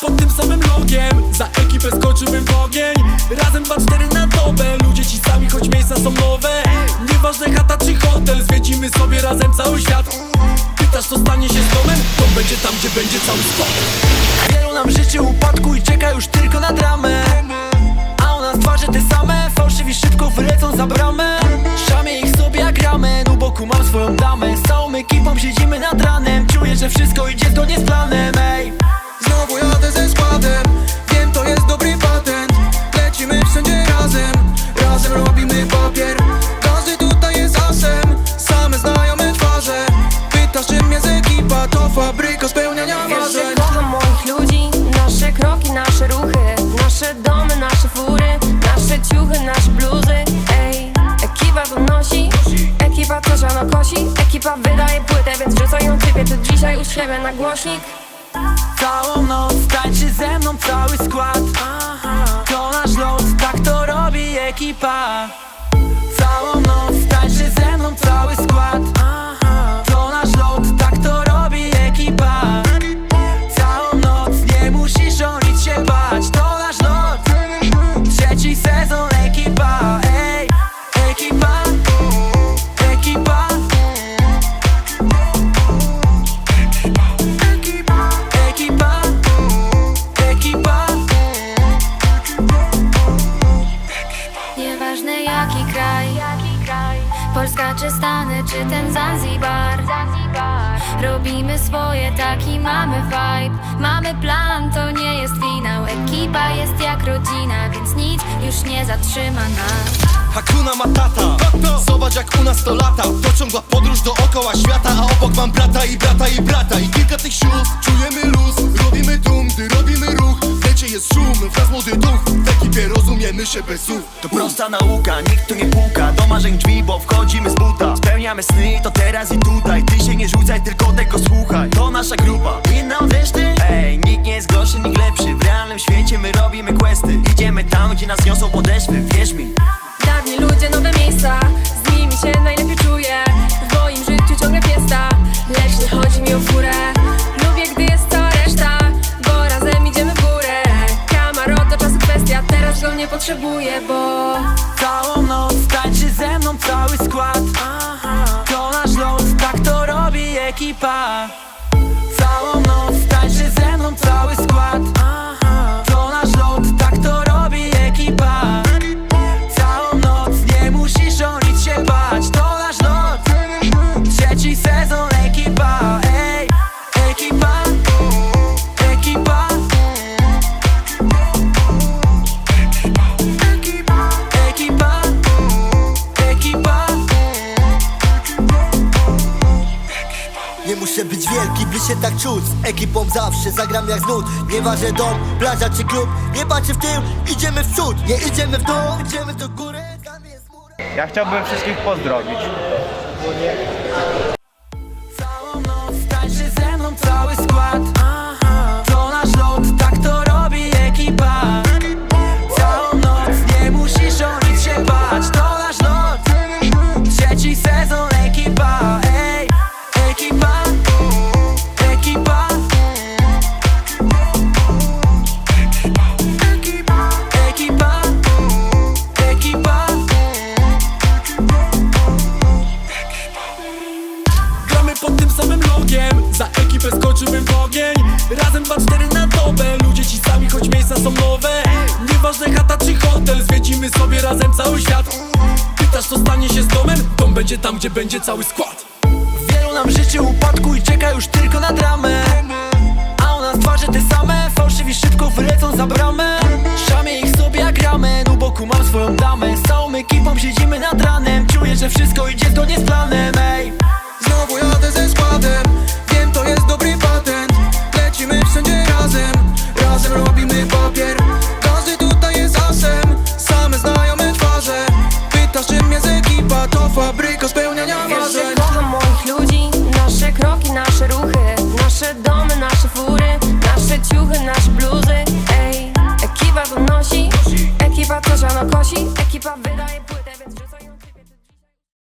pod tym samym logiem. Za ekipę skoczyłbym w ogień. Razem 2-4 na dobę. Ludzie ci sami, choć miejsca są nowe. Nieważne chata czy hotel Zwiedzimy sobie razem cały świat. Pytasz co stanie się z domem? To będzie tam, gdzie będzie cały skład Wielu nam życzy upadku i czeka już tylko na dramę. A u nas twarze te same. Fałszywi szybko wylecą za bramę. Szamie ich sobie jak ramen U boku mam swoją damę. Z całą ekipą siedzimy nad ranem. Czuję, że wszystko idzie zgodnie z planem Ej, Znowu jadę ze składem. Wiem to jest dobry patent. Lecimy wszędzie razem. Razem robimy papier. Każdy tutaj jest asem. Same znajome twarze. Pytasz czym jest ekipa? To fabryka spełniania Wiesz, że marzeń. kocham moich ludzi. Nasze kroki, nasze ruchy. Nasze domy, nasze fury. Nasze ciuchy, nasze bluzy. Ej, ekipa to nosi. Ekipa to żano kosi. Ekipa wydaje płytę, więc wrzucaj ją Tu dzisiaj u siebie na głośnik całą noc. Tańczy ze mną cały skład. To nasz lot, tak to robi ekipa. Całą noc tańczy ze mną cały skład. To nasz lot, tak to robi ekipa. Całą noc nie musisz o nic się bać. To nasz lot Trzeci sezon Robimy swoje, taki mamy vibe. Mamy plan, to nie jest finał. Ekipa jest jak rodzina, więc nic już nie zatrzyma nas. Hakuna Matata. Zobacz jak u nas to lata. To ciągła podróż dookoła świata A obok mam brata i brata i brata się bez słów To prosta nauka, nikt tu nie puka. Do marzeń drzwi, bo wchodzimy z buta. Spełniamy sny, to teraz i tutaj. Ty się nie rzucaj, tylko tego słuchaj. To nasza grupa, inna od reszty? Ej, nikt nie jest gorszy, nikt lepszy. W realnym świecie my robimy questy. Idziemy tam, gdzie nas niosą podeszwy Wierz mi. Dawni ludzie, nowe miejsca. Z nimi się najlepiej czuję. W moim życiu ciągle fiesta. Lecz nie chodzi mi o furę Nie potrzebuję, bo Całą noc tańczy ze mną cały skład. To nasz lot, tak to robi ekipa wielki, by się tak czuć. Z ekipą zawsze zagram jak z nut Nieważne dom, plaża czy klub. Nie patrzę w tył, idziemy w przód. Nie idziemy w dół, idziemy do góry Tam jest mur. Ja chciałbym wszystkich pozdrowić. Razem 2-4 na dobę. Ludzie ci sami, choć miejsca są nowe. Nieważne chata czy hotel Zwiedzimy sobie razem cały świat. Pytasz co stanie się z domem? Dom będzie tam, gdzie będzie cały skład. Wielu nam życzy upadku i czeka już tylko na dramę. A u nas twarze te same Fałszywi szybko wylecą za bramę. Szamie ich sobie jak ramen U boku mam swoją damę. Z całą ekipą siedzimy nad ranem. Czuję, że wszystko idzie zgodnie z planem Nasze domy, nasze fury, nasze ciuchy, nasze bluzy Ej, ekipa to nosi, ekipa też ono kosi Ekipa wydaje